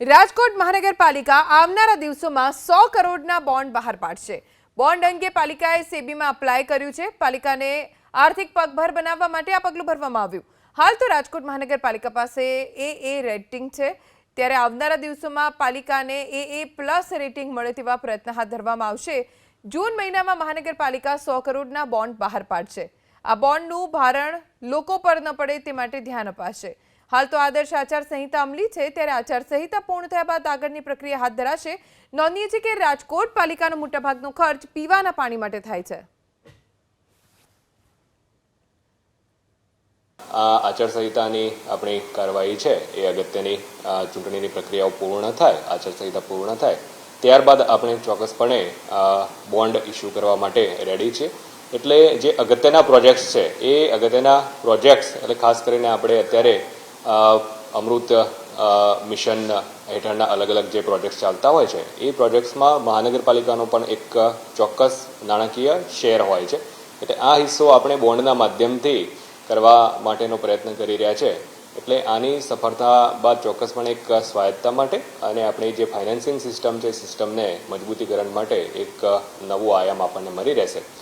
રાજકોટ મહાનગરપાલિકા આવનારા દિવસોમાં સો કરોડના બોન્ડ બહાર પાડશે. બોન્ડ અંગે પાલિકાએ સેબીમાં અપ્લાય કર્યું છે. પાલિકાને આર્થિક પગભર બનાવવા માટે આ પગલું ભરવામાં આવ્યું. હાલ તો રાજકોટ મહાનગરપાલિકા પાસે એ એ રેટિંગ છે. ત્યારે આવનારા દિવસોમાં પાલિકાને એ એ પ્લસ રેટિંગ મળે તેવા પ્રયત્ન હાથ ધરવામાં આવશે. જૂન મહિનામાં મહાનગરપાલિકા સો કરોડના બોન્ડ બહાર પાડશે. આ બોન્ડનું ભારણ લોકો પર ન પડે તે માટે ધ્યાન અપાશે. હાલ તો આદર્શ આચાર સંહિતા અમલી છે, ત્યારે આચારસંહિતા પૂર્ણ થયા બાદ આગળની પ્રક્રિયા હાથ ધરાશે. નોંધનીય છે કે રાજકોટ પાલિકાનો મોટાભાગનો ખર્ચ પીવાના પાણી માટે થાય છે. આ આચારસંહિતાની આપણી કાર્યવાહી છે, એ અગત્યની ચૂંટણીની પ્રક્રિયાઓ પૂર્ણ થાય, આચારસંહિતા પૂર્ણ થાય, ત્યારબાદ આપણે ચોક્કસપણે બોન્ડ ઇસ્યુ કરવા માટે રેડી છે. એટલે જે અગત્યના પ્રોજેક્ટ્સ છે, એ અગત્યના પ્રોજેક્ટ્સ, એટલે ખાસ કરીને આપણે અત્યારે અમૃત મિશન હેઠળના અલગ અલગ જે પ્રોજેક્ટ્સ ચાલતા હોય છે, એ પ્રોજેક્ટ્સમાં મહાનગરપાલિકાનો પણ એક ચોક્કસ નાણાકીય શેર હોય છે. એટલે આ હિસ્સો આપણે બોન્ડના માધ્યમથી કરવા માટેનો પ્રયત્ન કરી રહ્યા છે. એટલે આની સફળતા બાદ ચોક્કસપણે એક સ્વાયત્તા માટે અને આપણી જે ફાઇનાન્સિંગ સિસ્ટમ છે, સિસ્ટમને મજબૂતીકરણ માટે એક નવું આયામ આપણને મળી રહેશે.